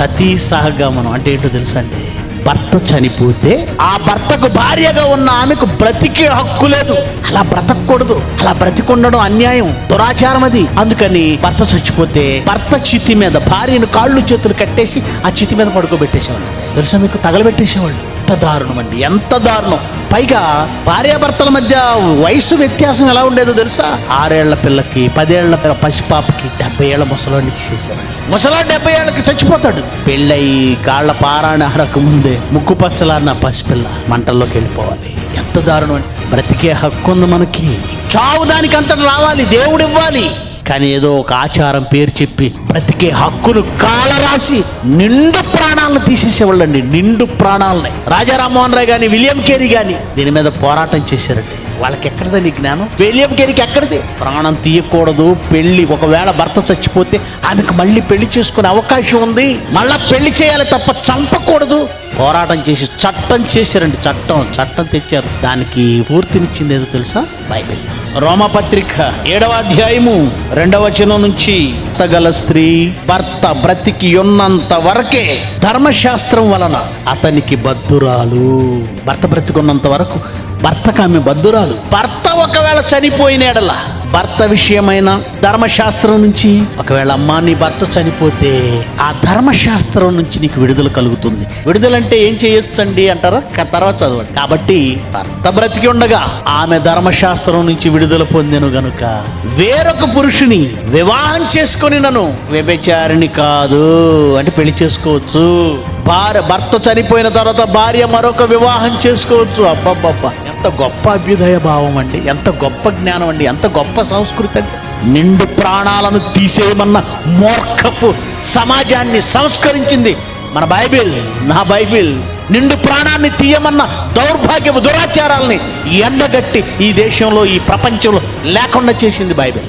సతీ సహగమనం అంటే ఏంటో తెలుసా అండి భర్త చనిపోతే ఆ భర్తకు భార్యగా ఉన్న ఆమెకు బ్రతికే హక్కు లేదు. అలా బ్రతకూడదు. అలా బ్రతికుండడం అన్యాయం దురాచారం అది. అందుకని భర్త చచ్చిపోతే భర్త చితి మీద భార్యను కాళ్ళు చేతులు కట్టేసి ఆ చితి మీద పడుకోబెట్టేసేవాళ్ళు. తెలుసా మీకు? తగలబెట్టేసేవాళ్ళు. ఎంత దారుణం అండి ఎంత దారుణం. పైగా భార్యాభర్తల మధ్య వయసు వ్యత్యాసం ఎలా ఉండేదో తెలుసా? ఆరేళ్ళ పిల్లకి పదేళ్ళ పిల్ల పసిపాపకి డెబ్బై ఏళ్ళ ముసలాన్ని చేశారు ముసలా డెబ్బై ఏళ్ళకి చచ్చిపోతాడు. పెళ్ళయి కాళ్ళ పారాణి ఆడక ముందే ముక్కు పచ్చలాన్న పసిపిల్ల మంటల్లోకి వెళ్ళిపోవాలి. ఎంత దారుణం బ్రతికే హక్కు ఉంది మనకి. చావు దానికి అంతటి రావాలి దేవుడు ఇవ్వాలి కానీ ఏదో ఒక ఆచారం పేరు చెప్పి బ్రతికే హక్కును కాలరాసి నిండు ప్రాణాలను తీసేసేవాళ్ళండి. నిండు ప్రాణాలని. రాజా రామ్మోహన్ రాయ్ కానీ విలియం కేరీ కానీ దీని మీద పోరాటం చేశారండి. వాళ్ళకి ఎక్కడదండి జ్ఞానం? విలియం కేరీకి ఎక్కడిది? ప్రాణం తీయకూడదు పెళ్ళి ఒకవేళ భర్త చచ్చిపోతే ఆమెకు మళ్ళీ పెళ్ళి చేసుకునే అవకాశం ఉంది. మళ్ళా పెళ్ళి చేయాలి తప్ప చంపకూడదు. పోరాటం చేసి చట్టం చేశారండి చట్టం. చట్టం తెచ్చారు. దానికి పూర్తినిచ్చింది ఏదో తెలుసా? బైబిల్. రోమపత్రిక ఏడవ అధ్యాయము రెండవ వచనం నుంచి గల స్త్రీ భర్త బ్రతికి ఉన్నంత వరకే ధర్మశాస్త్రం వలన అతనికి బద్దురాలు భర్త బ్రతికున్నంత వరకు భర్తకు ఆమె బద్దురాలు భర్త ఒకవేళ చనిపోయిన ఎడలా భర్త విషయమైన ధర్మశాస్త్రం నుంచి ఒకవేళ అమ్మా నీ భర్త చనిపోతే ఆ ధర్మశాస్త్రం నుంచి నీకు విడుదల కలుగుతుంది. విడుదల అంటే ఏం చేయొచ్చండి అంటారా? తర్వాత చదవండి. కాబట్టి భర్త బ్రతికి ఉండగా ఆమె ధర్మశాస్త్రం నుంచి విడుదల పొందెను గనుక వేరొక పురుషుని వివాహం చేసుకొని నన్ను వ్యభిచారిణి కాదు అంటే పెళ్ళి చేసుకోవచ్చు. భార్య భర్త చనిపోయిన తర్వాత భార్య మరొక వివాహం చేసుకోవచ్చు. అబ్బబ్బబ్బా. ఎంత గొప్ప అభ్యుదయ భావం అండి ఎంత గొప్ప జ్ఞానం అండి ఎంత గొప్ప సంస్కృతి అండి. నిండు ప్రాణాలను తీసేయమన్న మూర్ఖపు సమాజాన్ని సంస్కరించింది మన బైబిల్ నా బైబిల్. నిండు ప్రాణాన్ని తీయమన్న దౌర్భాగ్యపు దురాచారాల్ని ఎండగట్టి ఈ దేశంలో ఈ ప్రపంచంలో లేకుండా చేసింది బైబిల్.